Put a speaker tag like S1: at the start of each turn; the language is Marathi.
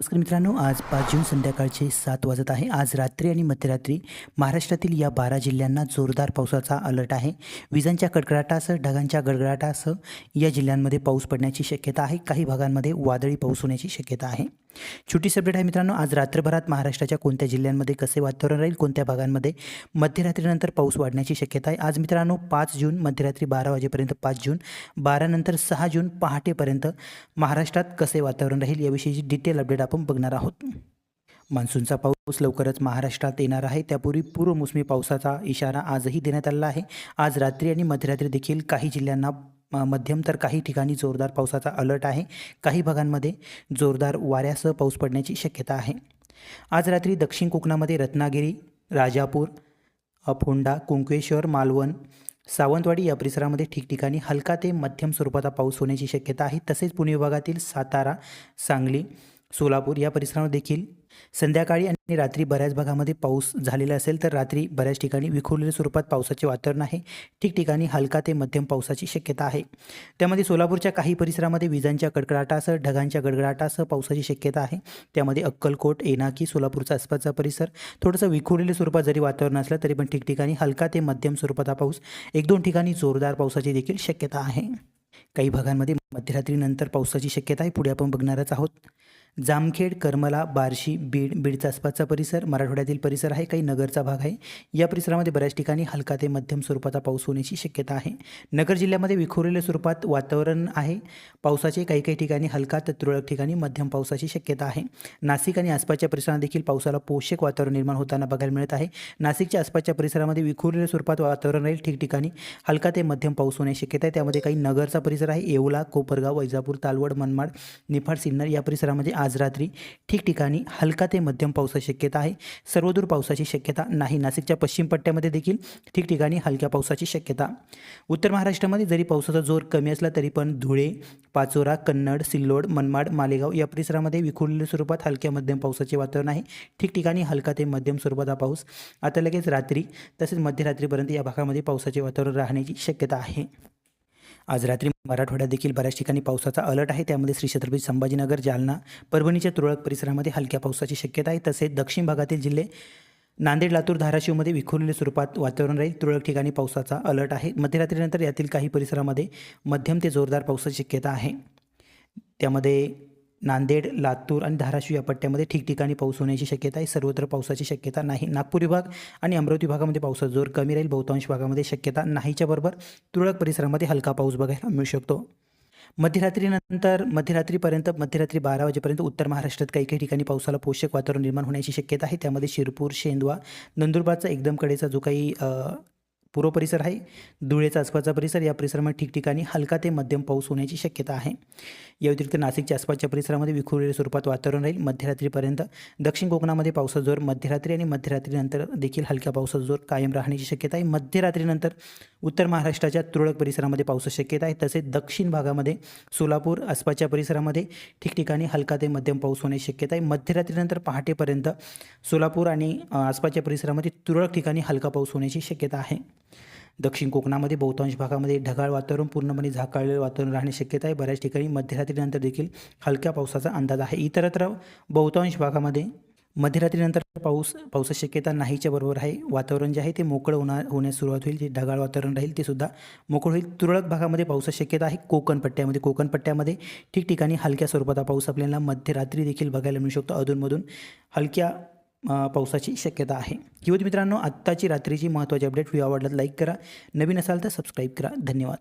S1: नमस्कार मित्रांनो आज पाच जून संध्याकाळचे सात वाजत आहे. आज रात्री आणि मध्यरात्री महाराष्ट्रातील या बारा जिल्ह्यांना जोरदार पावसाचा अलर्ट आहे. विजांच्या कडकडाटासह ढगांच्या गडगडाटासह या जिल्ह्यांमध्ये पाऊस पडण्याची शक्यता आहे. काही भागांमध्ये वादळी पाऊस होण्याची शक्यता आहे. छोटी अपडेट आहे मित्रांनो आज रात्रभरात महाराष्ट्राच्या कोणत्या जिल्ह्यांमध्ये कसे वातावरण राहील कोणत्या भागांमध्ये? मध्यरात्रीनंतर पाऊस वाढण्याची शक्यता आहे. आज मित्रांनो पाच जून मध्यरात्री बारा वाजेपर्यंत पाच जून बारानंतर सहा जून पहाटेपर्यंत महाराष्ट्रात कसे वातावरण राहील याविषयीची डिटेल अपडेट आपण बघणार आहोत. मान्सूनचा पाऊस लवकरच महाराष्ट्रात येणार आहे. त्यापूर्वी पूर्व मोसमी पावसाचा इशारा आजही देण्यात आला आहे. आज रात्री आणि मध्यरात्री देखील काही जिल्ह्यांना मध्यम तर काही ठिकाणी जोरदार पावसाचा अलर्ट आहे. काही भागांमध्ये जोरदार वाऱ्यासह पाऊस पडण्याची शक्यता आहे. आज रात्री दक्षिण कोकणामध्ये रत्नागिरी राजापूर अफोंडा कुंकेश्वर मालवण सावंतवाडी या परिसरामध्ये ठिकठिकाणी हलका ते मध्यम स्वरूपाचा पाऊस होण्याची शक्यता आहे. तसेच पुणे विभागातील सातारा सांगली सोलापूर या परिसरामध्ये देखील संध्याकाळी आणि रात्री बऱ्याच भागामध्ये पाऊस झालेला असेल तर रात्री बऱ्याच ठिकाणी विखुरलेल्या स्वरूपात पावसाचे वातावरण आहे. ठिकठिकाणी हलका ते मध्यम पावसाची शक्यता आहे. त्यामध्ये सोलापूरच्या काही परिसरामध्ये विजांच्या कडकडाटासह ढगांच्या गडगडाटासह पावसाची शक्यता आहे. त्यामध्ये अक्कलकोट एनाकी सोलापूरचा आसपासचा परिसर थोडंसं विखुरलेल्या स्वरूपात जरी वातावरण असलं तरी पण ठिकठिकाणी हलका ते मध्यम स्वरूपाचा पाऊस एक दोन ठिकाणी जोरदार पावसाची देखील शक्यता आहे. काही भागांमध्ये मध्यरात्रीनंतर पावसाची शक्यता आहे. पुढे आपण बघणारच आहोत. जामखेड करमला बार्शी बीड बीडचा आसपासचा परिसर मराठवाड्यातील परिसर आहे काही नगरचा भाग आहे. या परिसरामध्ये बऱ्याच ठिकाणी हलका ते मध्यम स्वरूपाचा पाऊस होण्याची शक्यता आहे. नगर जिल्ह्यामध्ये विखुरलेल्या स्वरूपात वातावरण आहे. पावसाचे काही काही ठिकाणी हलका तर तुरळक ठिकाणी मध्यम पावसाची शक्यता आहे. नाशिक आणि आसपासच्या परिसरात देखील पावसाला पोषक वातावरण निर्माण होताना बघायला मिळत आहे. नाशिकच्या आसपासच्या परिसरामध्ये विखुरलेल्या स्वरूपात वातावरण राहील. ठिकठिकाणी हलका ते मध्यम पाऊस होण्याची शक्यता आहे. त्यामध्ये काही नगरचा परिसर आहे. येवला कोपरगाव वैजापूर तालवड मनमाड निफाड सिन्नर या परिसरामध्ये आज रात्री ठिकठिकाणी हलका ते मध्यम पावसाची शक्यता आहे. सर्वदूर पावसाची शक्यता नाही. नाशिकच्या पश्चिम पट्ट्यामध्ये देखील ठिकठिकाणी हलक्या पावसाची शक्यता. उत्तर महाराष्ट्रामध्ये जरी पावसाचा जोर कमी असला तरी पण धुळे पाचोरा कन्नड सिल्लोड मनमाड मालेगाव या परिसरामध्ये विखुरलेल्या स्वरूपात हलक्या मध्यम पावसाचे वातावरण आहे. ठिकठिकाणी हलका ते मध्यम स्वरूपाचा पाऊस. आता लगेच रात्री तसेच मध्यरात्रीपर्यंत या भागामध्ये पावसाचे वातावरण राहण्याची शक्यता आहे. आज रात्री मराठवाड्यात देखील बऱ्याच ठिकाणी पावसाचा अलर्ट आहे. त्यामध्ये श्री छत्रपती संभाजीनगर जालना परभणीच्या तुरळक परिसरामध्ये हलक्या पावसाची शक्यता आहे. तसेच दक्षिण भागातील जिल्हे नांदेड लातूर धाराशिवमध्ये विखुरलेल्या स्वरूपात वातावरण राहील. तुरळक ठिकाणी पावसाचा अलर्ट आहे. मध्यरात्रीनंतर यातील काही परिसरामध्ये मध्यम ते जोरदार पावसाची शक्यता आहे. त्यामध्ये नांदेड लातूर आणि धाराशिव या पट्ट्यामध्ये ठिकठिकाणी पाऊस होण्याची शक्यता आहे. सर्वत्र पावसाची शक्यता नाही. नागपूर विभाग आणि अमरावती भागामध्ये पावसाचा जोर कमी राहील. बहुतांश भागामध्ये शक्यता नाहीच्या बरोबर. तुरळक परिसरामध्ये हलका पाऊस बघायला मिळू शकतो. मध्यरात्रीनंतर मध्यरात्रीपर्यंत मध्यरात्री बारा वाजेपर्यंत उत्तर महाराष्ट्रात काही काही ठिकाणी पावसाला पोषक वातावरण निर्माण होण्याची शक्यता आहे. त्यामध्ये शिरपूर शेंदवा नंदुरबारचा एकदम कडेचा जो काही पूर्व परिसर आहे. धुळेचा आसपासचा परिसर या परिसरामध्ये ठिकठिकाणी हलका ते मध्यम पाऊस होण्याची शक्यता आहे. या व्यतिरिक्त नाशिकच्या आसपासच्या परिसरामध्ये विखुरलेल्या स्वरूपात वातावरण राहील. मध्यरात्रीपर्यंत दक्षिण कोकणामध्ये पावसाचा जोर मध्यरात्री आणि मध्यरात्रीनंतर देखील हलक्या पावसाचा जोर कायम राहण्याची शक्यता आहे. मध्यरात्रीनंतर उत्तर महाराष्ट्राच्या तुरळक परिसरामध्ये पावसाची शक्यता आहे. तसेच दक्षिण भागामध्ये सोलापूर आसपासच्या परिसरामध्ये ठिकठिकाणी हलका ते मध्यम पाऊस होण्याची शक्यता आहे. मध्यरात्रीनंतर पहाटेपर्यंत सोलापूर आणि आसपासच्या परिसरामध्ये तुरळक ठिकाणी हलका पाऊस होण्याची शक्यता आहे. दक्षिण कोकणामध्ये बहुतांश भागामध्ये ढगाळ वातावरण पूर्णपणे झाकाळलेलं वातावरण राहण्याची शक्यता आहे. बऱ्याच ठिकाणी मध्यरात्रीनंतर देखील हलक्या पावसाचा अंदाज आहे. इतरत्र बहुतांश भागामध्ये मध्यरात्रीनंतर पाऊस पावसाची शक्यता नाहीच्या बरोबर आहे. वातावरण जे आहे ते मोकळं होणार होण्यास सुरुवात होईल. जे ढगाळ वातावरण राहील ते सुद्धा मोकळं होईल. तुरळक भागामध्ये पावसाची शक्यता आहे. कोकण पट्ट्यामध्ये कोकण पट्ट्यामध्ये ठिकठिकाणी हलक्या स्वरूपाचा पाऊस आपल्याला मध्यरात्री देखील बघायला मिळू शकतो. अधूनमधून हलक्या पावसाची शक्यता आहे. किंवा मित्रांनो आत्ताची रात्रीची महत्त्वाची अपडेट व्हिडिओ आवडला लाईक करा. नवीन असाल तर सबस्क्राईब करा. धन्यवाद.